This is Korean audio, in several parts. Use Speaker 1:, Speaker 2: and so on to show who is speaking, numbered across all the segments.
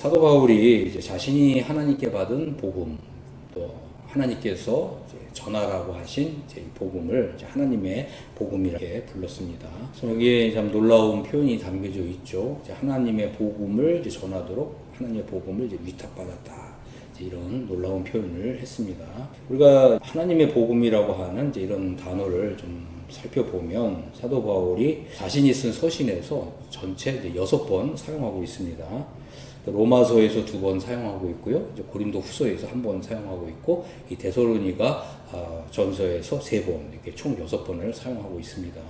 Speaker 1: 사도 바울이 이제 자신이 하나님께 받은 복음 또 하나님께서 전하라고 하신 이제 이 복음을 이제 하나님의 복음이라게 불렀습니다. 여기에 참 놀라운 표현이 담겨져 있죠. 하나님의 복음을 이제 전하도록 하나님의 복음을 이제 위탁받았다. 이제 이런 놀라운 표현을 했습니다. 우리가 하나님의 복음이라고 하는 이제 이런 단어를 좀 살펴보면 사도 바울이 자신이 쓴 서신에서 전체 이제 여섯 번 사용하고 있습니다. 로마서에서 두 번 사용하고 있고요. 고린도 후서에서 한 번 사용하고 있고 이 데살로니가 아, 전서에서 세 번 이렇게 총 여섯 번을 사용하고 있습니다.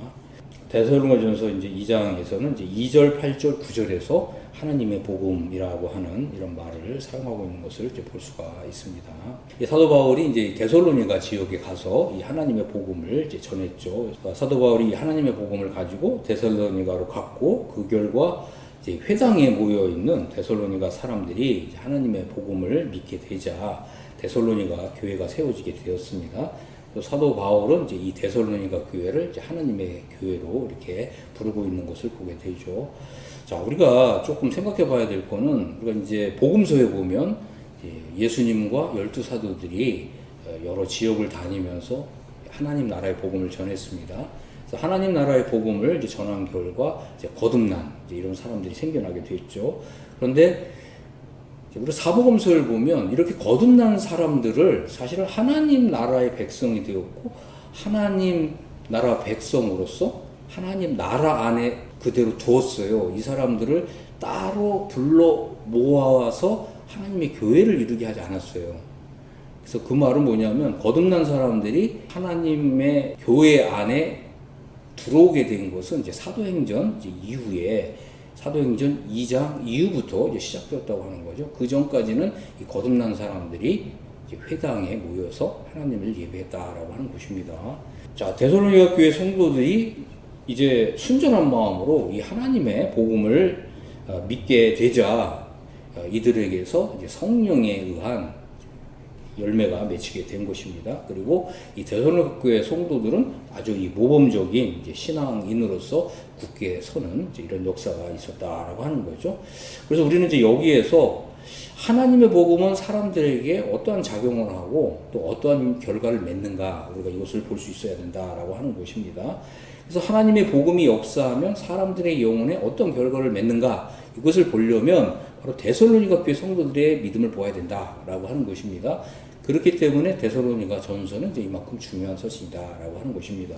Speaker 1: 데살로니가 전서 이제 2장에서는 이제 2절, 8절, 9절에서 하나님의 복음이라고 하는 이런 말을 사용하고 있는 것을 이제 볼 수가 있습니다. 이 사도 바울이 이제 데살로니가 지역에 가서 이 하나님의 복음을 이제 전했죠. 그러니까 사도 바울이 이 하나님의 복음을 가지고 데살로니가로 갔고 그 결과 이제 회당에 모여 있는 데살로니가 사람들이 하나님의 복음을 믿게 되자 데살로니가 교회가 세워지게 되었습니다. 또 사도 바울은 이제 이 데살로니가 교회를 이제 하나님의 교회로 이렇게 부르고 있는 것을 보게 되죠. 자, 우리가 조금 생각해 봐야 될 거는 우리가 이제 복음서에 보면 예수님과 열두 사도들이 어, 여러 지역을 다니면서 하나님 나라의 복음을 전했습니다. 그래서 하나님 나라의 복음을 이제 전한 결과 이제 거듭난 이제 이런 사람들이 생겨나게 됐죠. 그런데 우리 사복음서를 보면 이렇게 거듭난 사람들을 사실은 하나님 나라의 백성이 되었고 하나님 나라 백성으로서 하나님 나라 안에 그대로 두었어요. 이 사람들을 따로 불러 모아서 하나님의 교회를 이루게 하지 않았어요. 그래서 그 말은 뭐냐면 거듭난 사람들이 하나님의 교회 안에 들어오게 된 것은 이제 사도행전 이제 이후에 사도행전 2장 이후부터 이제 시작되었다고 하는 거죠. 그 전까지는 이 거듭난 사람들이 회당에 모여서 하나님을 예배했다라고 하는 것입니다. 자, 데살로니가 교회 성도들이 이제 순전한 마음으로 이 하나님의 복음을 어, 믿게 되자 어, 이들에게서 성령에 의한 열매가 맺히게 된 것입니다. 그리고 이 데살로니가 교회 성도들은 아주 이 모범적인 신앙인으로서 굳게 서는 이런 역사가 있었다라고 하는 거죠. 그래서 우리는 이제 여기에서 하나님의 복음은 사람들에게 어떠한 작용을 하고 또 어떠한 결과를 맺는가 우리가 이것을 볼 수 있어야 된다라고 하는 것입니다. 그래서 하나님의 복음이 역사하면 사람들의 영혼에 어떤 결과를 맺는가 이것을 보려면 바로 데살로니가 교회 성도들의 믿음을 보아야 된다라고 하는 것입니다. 그렇기 때문에 데살로니가 전서는 이제 이만큼 중요한 서신이다라고 하는 것입니다.